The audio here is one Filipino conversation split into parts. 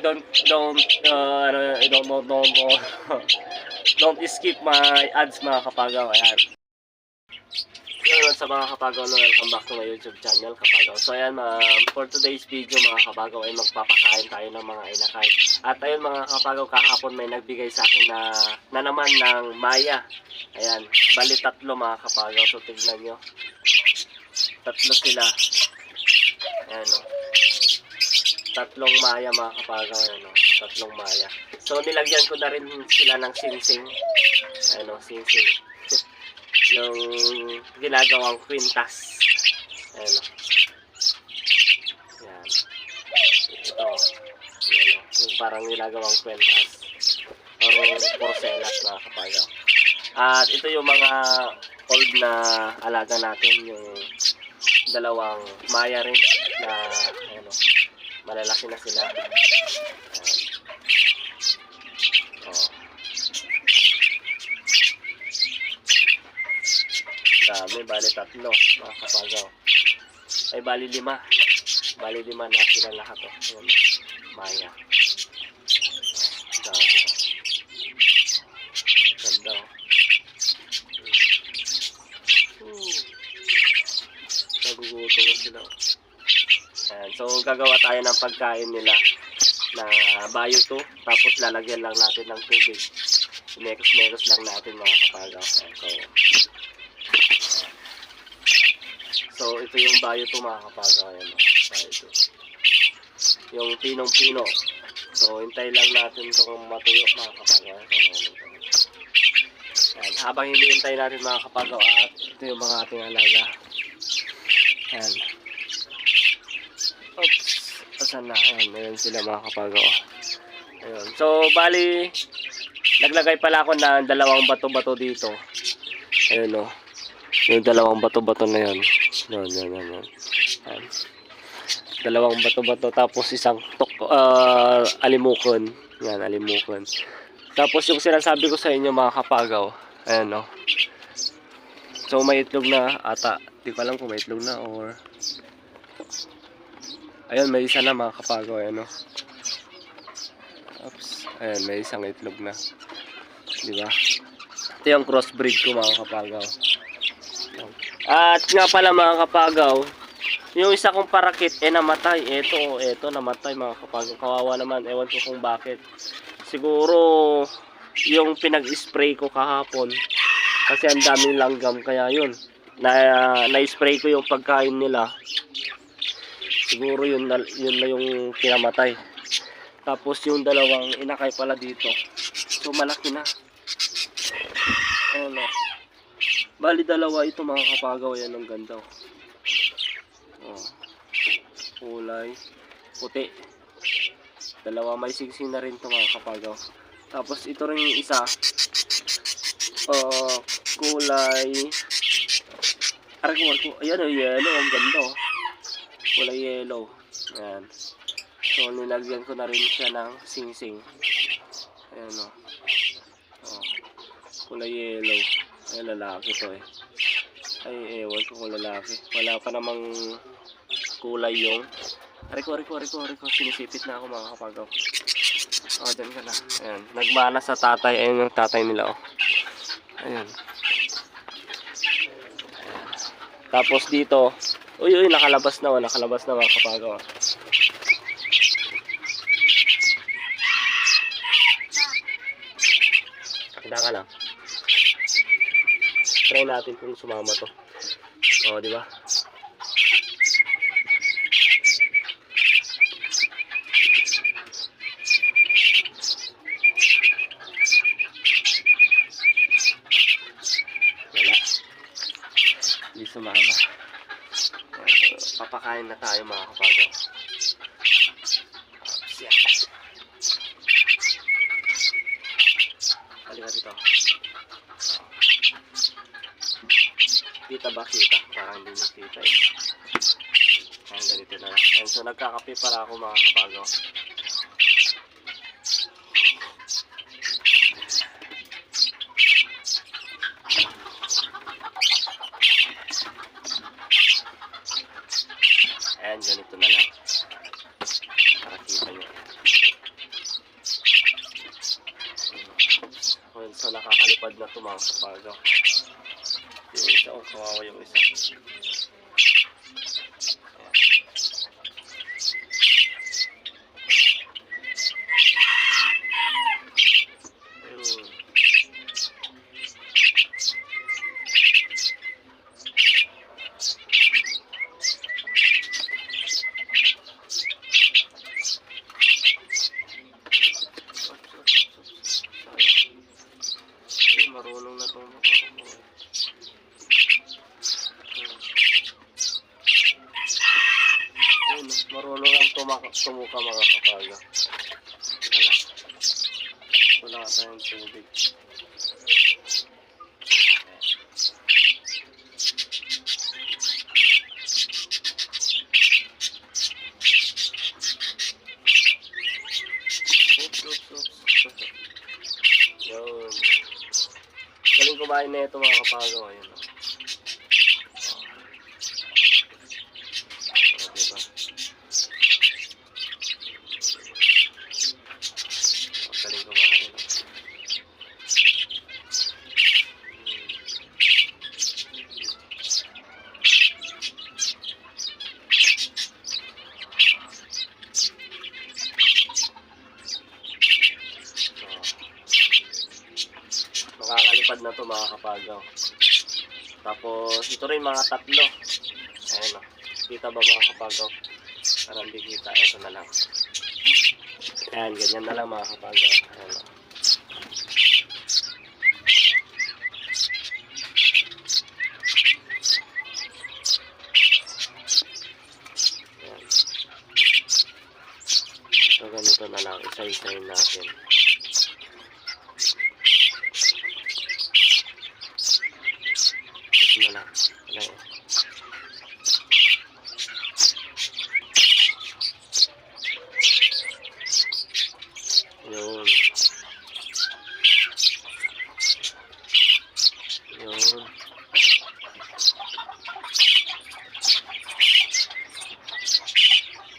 don't don't uh, ano, don't don't don't, don't skip my ads mga kapagaw. Ayan. So, yun, sa mga kapagaw na welcome back to my YouTube channel, kapagaw. So, ayan, um, for today's video, mga kapagaw, ay magpapakain tayo ng mga inakay. At ayun, mga kapagaw, kahapon may nagbigay sa akin na, na naman ng maya. Ayan, bali tatlo, mga kapagaw. So, tignan nyo. Tatlo sila. Ayan, o. Tatlong maya, mga kapagaw. Ayan, o. Tatlong maya. So, nilagyan ko na rin sila ng singsing. Ayan, o, singsing yung ginagawang quintas. Ayan o. Yan. Ito. Yan o. Yung parang ginagawang quintas. Or porcelas mga kapagaw. At ito yung mga old na alaga natin. Yung dalawang maya rin na. Malalaki na sila. Ayan. Oh. Dami, bali tatlo, mga kapagaw. Ay, bali lima. Bali lima na sila lahat, oh. Ayan, Maya. Dami. Ganda, oh. Hmm. Nagugutom na sila, oh. Ayan, so, gagawa tayo ng pagkain nila na bayo to. Tapos, lalagyan lang natin ng tubig. Mekos-mekos lang natin, mga kapagaw. So, So, ito yung bayo to mga kapagaw. Ayan, bayo to. Yung pinong-pino. So, hintay lang natin itong matuyo mga kapagaw. So, Ayan, habang hinihintay natin mga kapagaw at ito yung mga ating alaga. Ayan. Oops. Asan na? Ayan, meron sila mga kapagaw. Ayun. So, bali, naglagay pala ako ng dalawang bato-bato dito. Ayun o. Yung dalawang bato-bato na yun. Yan, yan, yan, yan. Yan. Dalawang bato-bato tapos isang tok, uh, alimukon. Yan, alimukon. Tapos yung sinasabi ko sa inyo mga kapagaw. Ayan o. So may itlog na ata. Di ko alam kung may itlog na or... Ayun, may isa na mga kapagaw. Ayan o. Oops. Ayan, may isang itlog na. Di ba? Ito yung crossbreed ko mga kapagaw. At nga pala mga kapagaw, yung isa kong parakit eh namatay. Eto, eto namatay mga kapagaw. Kawawa naman, ewan ko kung bakit. Siguro yung pinag-spray ko kahapon kasi ang daming langgam kaya yun. Na na-spray ko yung pagkain nila. Siguro yun na, yun na yung kinamatay. Tapos yung dalawang inakay pala dito. So malaki na. Ayun o. Bali dalawa ito mga kapagaw. Yan ang ganda. Oh. Oh. Kulay. Puti. Dalawa may sigsing na rin ito mga. Tapos ito rin yung isa. Oh, kulay. Aray ko. Ayan o, yellow. Ang ganda oh. Kulay yellow. Ayan. So, nilagyan ko na rin siya ng sing-sing. Ayan o. Oh. Kulay yellow. Ay, lalaki to eh. Ay, ewan ko kung lalaki. Wala pa namang kulay yung... Ariko, ariko, ariko, ariko. Sinisipit na ako mga kapagaw. Oh, dyan ka na. Ayan. Nagmana sa tatay. Ayun yung tatay nila, oh. Ayan. Tapos dito, uy, uy, nakalabas na, oh. Nakalabas na mga kapagaw. oh. Handa ka lang. Try natin kung sumama to. O, di ba? Wala. Hindi sumama. Papakain na tayo mga kapagaw. Siya. Halika dito. Kita ba kita? Parang hindi makita eh. Ayan, ganito na lang. Ayan, so nagkakape para ako mga kapagaw. Ito na lang. Para kita yun. Well, so nakakalipad na tumang pag. Yung isa, oh, kawawa yung isa. Tumuka mga kapaga. Wala. Wala tayong tubig. Yun. Galing kumain na ito mga kapagaw. Ayun. Oh. Oh, diba? Oh, galing kumain. oh. Oh. Makakalipad kapagaw. Tapos ito rin mga tatlo. Ayan o. Kita ba mga kapagaw? Parang di kita. Ito na lang. Ayan, ganyan na lang mga kapagaw. Ayan o. Ayan. So ganito na lang. Isa-isayin natin. Ito na lang. Ayan. Yun. Yun.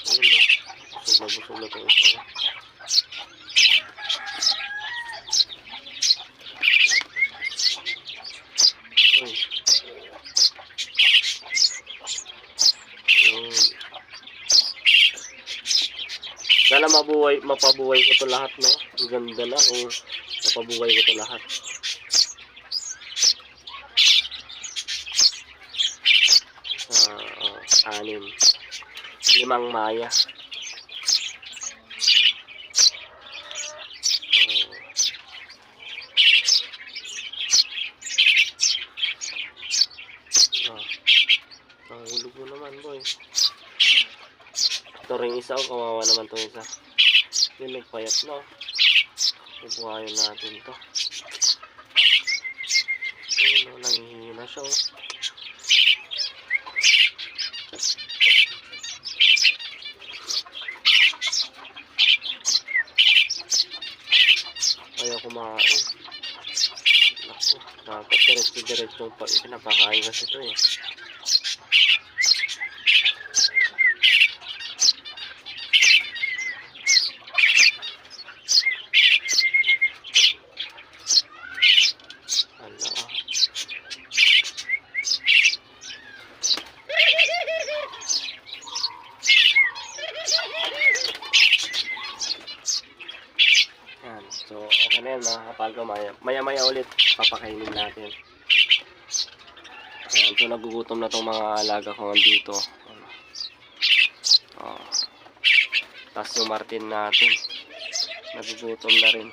Ayun na. Busog na busog na ito isa. Uy. Yun. Sana mabuhay, mapabuhay ko to lahat, no? Ang ganda na kung mapabuhay ko to lahat. Sa oh, anim. Limang maya. Oh. Oh. Ang hulog mo naman, boy. Ito rin isa, oh, kawawa naman to isa. Yun, nagpayat na. oh. Ibuhayin natin to. Ayun, oh, nanghihina siya, oh. Ayaw kumain. Naku, dapat diretso-diretso pa. Pinapakain kasi ito eh. Mga kapalga. Maya, maya maya ulit papakainin natin. Ayan. So, nagugutom na tong mga alaga ko. Ano. Oh. Tapos yung Martin natin. Nagugutom na rin.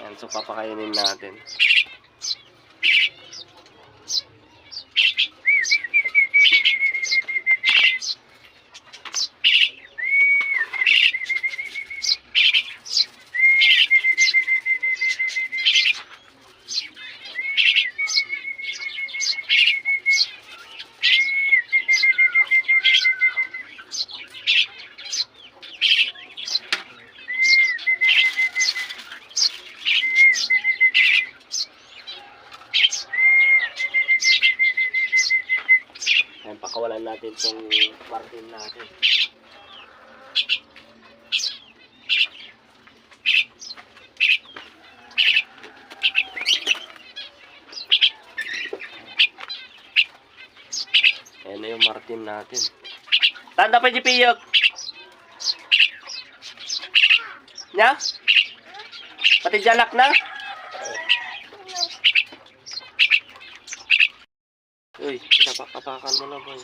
Ayan. So, papakainin natin. Itim natin. Tanda pa di piyok. Nya? Pati jalak na? Uy, napak-apakan mo na boy.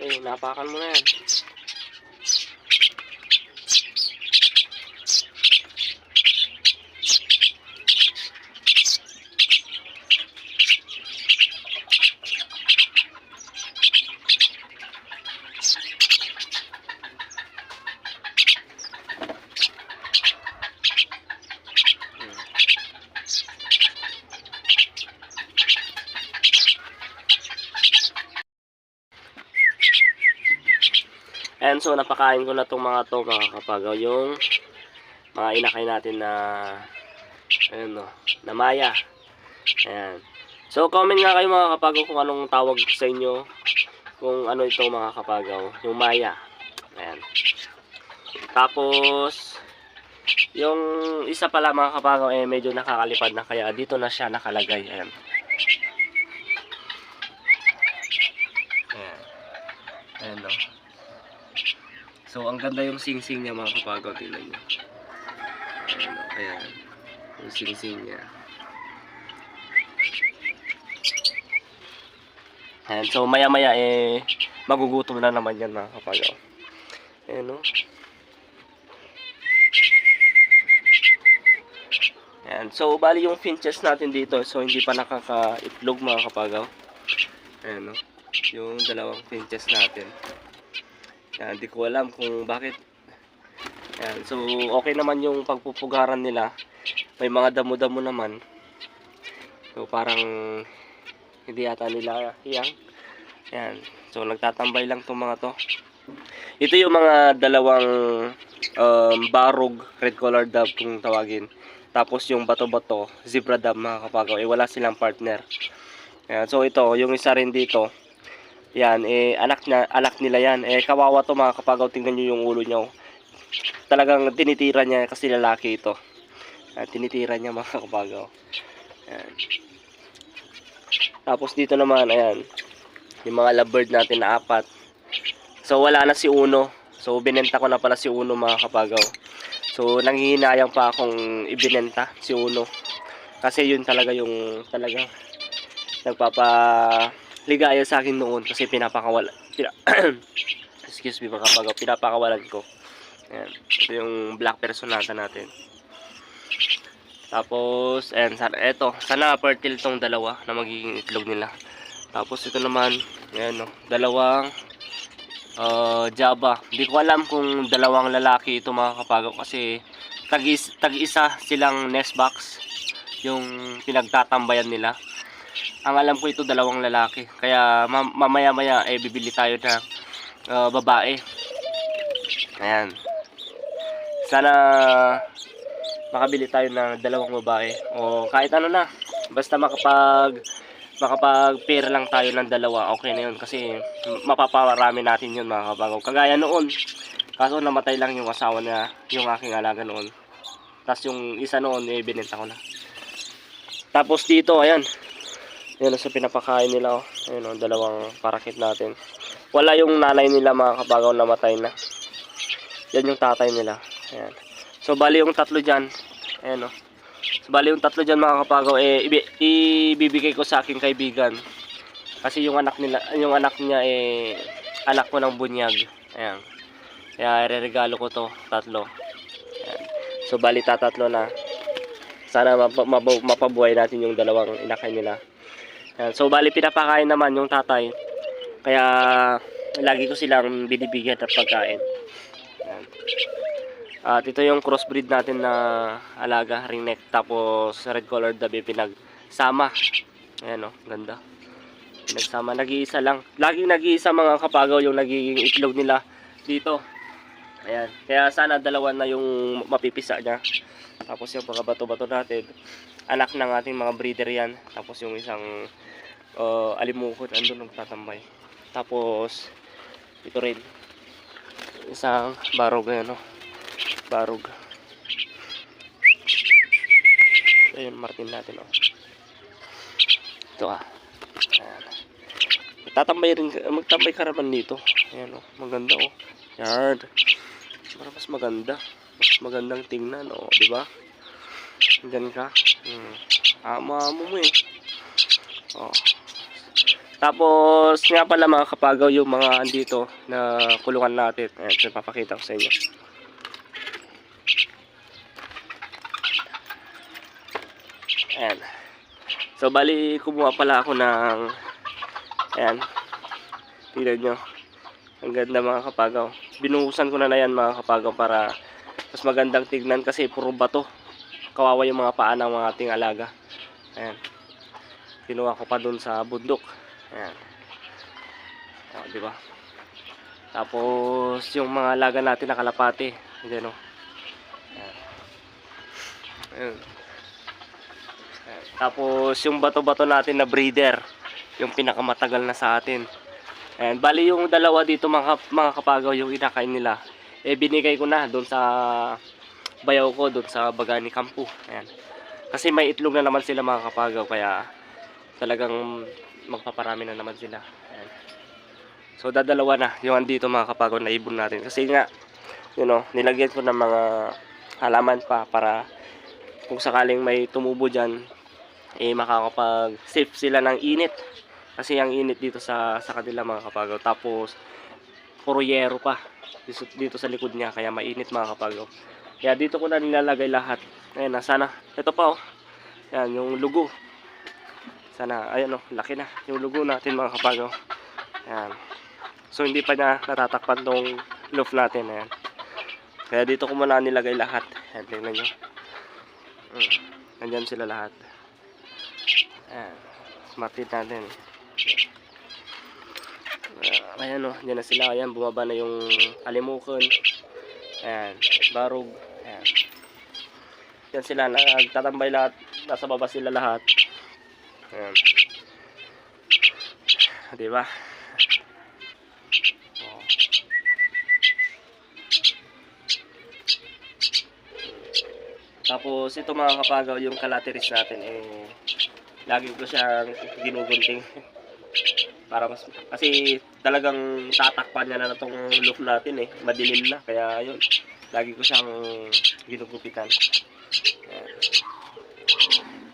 Eh, napakan mo na yan. And so, napakain ko na itong mga to mga kapagaw. Yung mga inakay natin na, ayun no, na maya. Ayan. So, comment nga kayo mga kapagaw kung anong tawag sa inyo. Kung ano ito mga kapagaw. Yung maya. Ayan. Tapos, yung isa pala mga kapagaw eh medyo nakakalipad na kaya dito na siya nakalagay. Ayan. Ayan. Ayan no. So, ang ganda yung sing-sing niya mga kapagaw. Tingnan niyo. Ayan. Yung sing-sing niya. Ayan, so maya-maya eh, magugutom na naman yan mga kapagaw. Ayan o. Ayan, so bali yung finches natin dito, so hindi pa nakaka-itlog mga kapagaw. Ayan o. Yung dalawang finches natin. Yan, hindi ko alam kung bakit. Yan, so okay naman yung pagpupugaran nila. May mga damo-damo naman. So parang hindi yata nila hiyang. Yan. So nagtatambay lang tong mga to. Ito yung mga dalawang um, barog red collar dove kung tawagin. Tapos yung bato-bato, zebra dove mga kapagaw, eh wala silang partner. Yan. So ito, yung isa rin dito, yan, eh, anak, na, anak nila yan. Eh, kawawa to mga kapagaw. Tingnan nyo yung ulo niya. Talagang tinitira niya kasi lalaki ito. Yan, tinitira niya mga kapagaw. Yan. Tapos dito naman, ayan. Yung mga lovebird natin na apat. So, wala na si Uno. So, binenta ko na pala si Uno mga kapagaw. So, nanghihinayang pa akong ibinenta si Uno. Kasi yun talaga yung talagang nagpapa ligaya sa akin noon kasi pinapakawala pina, excuse me mga kapagaw pinapakawalan ko. Ayan. ito yung black personata natin. Tapos ayan, sana, eto, sana fertile tong dalawa na magiging itlog nila. Tapos ito naman ayan, no, dalawang uh, jaba hindi ko alam kung dalawang lalaki ito mga kapagaw kasi tag, is, tag isa silang nest box yung pinagtatambayan nila ang alam ko ito dalawang lalaki. Kaya mam- mamaya-maya eh bibili tayo ng uh, babae. Ayan. Sana makabili tayo ng dalawang babae o kahit ano na. Basta makapag makapag pair lang tayo ng dalawa. Okay na yun kasi mapaparami natin yun mga kabagaw. Kagaya noon. Kaso namatay lang yung asawa na yung aking alaga noon. Tapos yung isa noon eh binenta ko na. Tapos dito, ayan. Yan sa pinapakain nila oh. Ayun oh, dalawang parakit natin. Wala yung nanay nila mga kabagaw namatay na. Yan yung tatay nila. Ayan. So bali yung tatlo diyan. Ayan oh. So bali yung tatlo diyan mga kabagaw eh ibi- ibibigay ko sa aking kaibigan. Kasi yung anak nila, yung anak niya eh anak ko ng bunyag. Ayan. Kaya ireregalo ko to tatlo. Ayan. So bali tatatlo na. Sana map- mabu- mapabuhay natin yung dalawang inakay nila. Yan. So, bali pinapakain naman yung tatay. Kaya, lagi ko silang binibigyan ng pagkain. Yan. At ito yung crossbreed natin na alaga, ringneck. Tapos, red colored dabi pinagsama. Ayan o, ganda. Pinagsama, nag-iisa lang. Laging nag-iisa mga kapagaw yung nagiging itlog nila dito. Ayan. Kaya sana dalawa na yung mapipisa niya. Tapos yung mga bato-bato natin. Anak ng ating mga breeder yan. Tapos yung isang uh, alimukot andun nagtatambay. Tapos ito rin. Isang barog ayan no. Barog. Ayun, Martin natin oh. Ito ah. Ayan. Tatambay rin, magtambay ka dito. Ayan oh, maganda oh. Yan. Para mas maganda. Mas magandang tingnan, oh, di ba? Diyan ka. Hmm. Ama-ama mo eh. Oh. Tapos, nga pala mga kapagaw yung mga andito na kulungan natin. Ayan, so, papakita ko sa inyo. Ayan. So, bali, kumuha pala ako ng ayan. Tignan nyo. Ang ganda mga kapagaw. Binuhusan ko na na yan mga kapagaw para mas magandang tignan kasi puro bato. Kawawa yung mga paa ng mga ating alaga. Ayan. Kinuha ko pa dun sa bundok. Ayan. O, di ba? Tapos yung mga alaga natin na kalapati. Ayan o. Ayan. Ayan. Tapos yung bato-bato natin na breeder. Yung pinakamatagal na sa atin. Ayan, bali yung dalawa dito mga, mga kapagaw yung inakain nila. Eh binigay ko na doon sa bayaw ko doon sa Bagani Kampu. Ayan. Kasi may itlog na naman sila mga kapagaw kaya talagang magpaparami na naman sila. Ayan. So dadalawa na yung andito mga kapagaw na ibon natin. Kasi nga, you know, nilagyan ko ng mga halaman pa para kung sakaling may tumubo dyan, eh makakapag safe sila ng init. Kasi ang init dito sa sa kanila mga kapagaw. Tapos puro yero pa dito sa likod niya kaya mainit mga kapagaw. Kaya dito ko na nilalagay lahat. Ayan na sana. Ito pa oh. Ayan yung lugo. Sana ayan oh, laki na yung lugo natin mga kapagaw. Ayan. So hindi pa niya natatakpan tong loaf natin ayan. Kaya dito ko muna nilagay lahat. Ayan, tingnan nyo. Mm. Nandyan sila lahat. Ayan. Smartit natin. Ayan o, dyan na sila. Ayan, bumaba na yung alimukon. Ayan, barog. Yan sila, nagtatambay lahat. Nasa baba sila lahat. Ayan. Diba? Oh. Tapos ito mga kapagaw yung kalateris natin eh lagi ko siyang ginugunting para mas kasi talagang tatakpan niya na itong loop natin eh madilim na kaya yun lagi ko siyang ginugupitan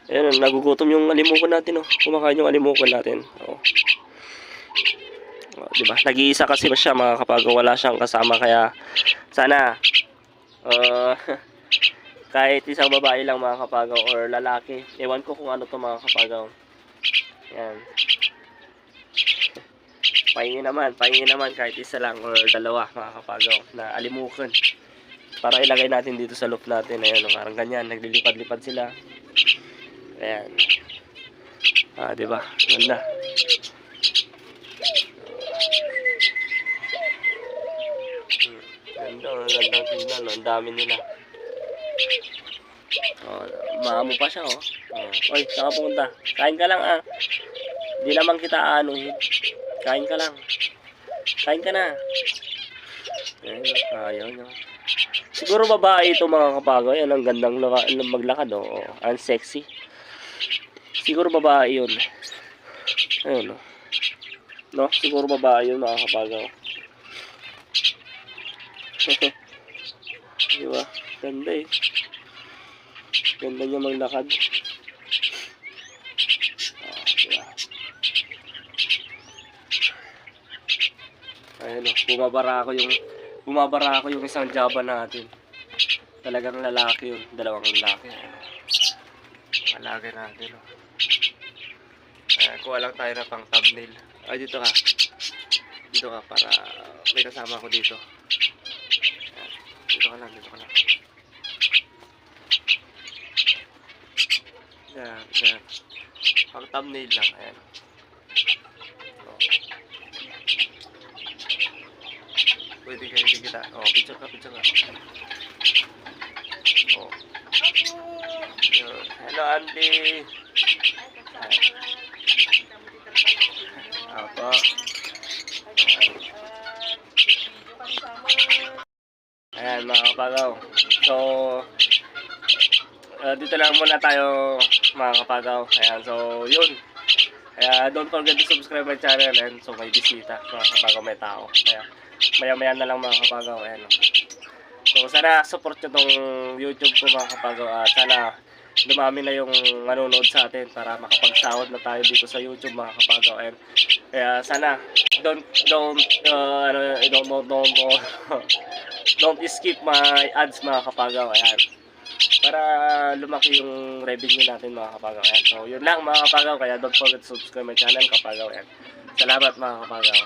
Ayan, nagugutom yung alimuko natin oh kumakain yung alimuko natin oh. Oh, diba nag-iisa kasi siya mga kapag wala siyang kasama kaya sana uh, kahit isang babae lang mga kapagaw or lalaki. Ewan ko kung ano to mga kapagaw. Yan. Pahingi naman, pahingi naman kahit isa lang or dalawa mga kapagaw na alimukan. Para ilagay natin dito sa loop natin. Ayan, oh, parang ganyan. Naglilipad-lipad sila. Ayan. Ah, di ba? Ganda. Hmm, Ganda, oh, gandang tingnan. oh. Ang dami nila. Oh, maamo pa siya, oh. oh. Oy, saan ka pumunta? Kain ka lang, ah. Di naman kita aanuhin. Kain ka lang. Kain ka na. Ayun, oh, ayaw niya. Siguro babae ito mga kapago. Yan, ang gandang laka, maglakad, oh. oh. Ang sexy. Siguro babae yun. Ayun, oh. No? Siguro babae yun mga kapago. Di ba? Ganda eh. Ganda niya maglakad. Ah, diba? Ayun o, bumabara ako yung bumabara ako yung isang jaba natin. Talagang lalaki yun, dalawang lalaki. Palagay natin, oh. Ayan, kuha lang tayo na pang thumbnail. Ay, dito ka. Dito ka para may kasama ko dito. Ayan. Dito ka lang, dito ka lang. Ayan, ayan. Pang thumbnail lang, ayan. Pwede ka, hindi kita. Oh, picture ka, picture ka. Oh. Yun. Hello, Andy. Apo. Ayan, mga kapagaw. So, uh, dito lang muna tayo, mga kapagaw. Ayan, so, yun. Kaya, don't forget to subscribe my channel. And so, may bisita, mga kapagaw, may tao. Kaya, maya-maya na lang, mga kapagaw. Ayan. So, sana support nyo tong YouTube ko, mga kapagaw. At sana, dumami na yung manonood sa atin para makapagsahod na tayo dito sa YouTube mga kapagaw and kaya sana don't don't uh, ano don't don't don't, don't skip my ads mga kapagaw ayan. Para lumaki yung revenue natin mga kapagaw ayan. So yun lang mga kapagaw kaya don't forget to subscribe my channel kapagaw ayan. Salamat mga kapagaw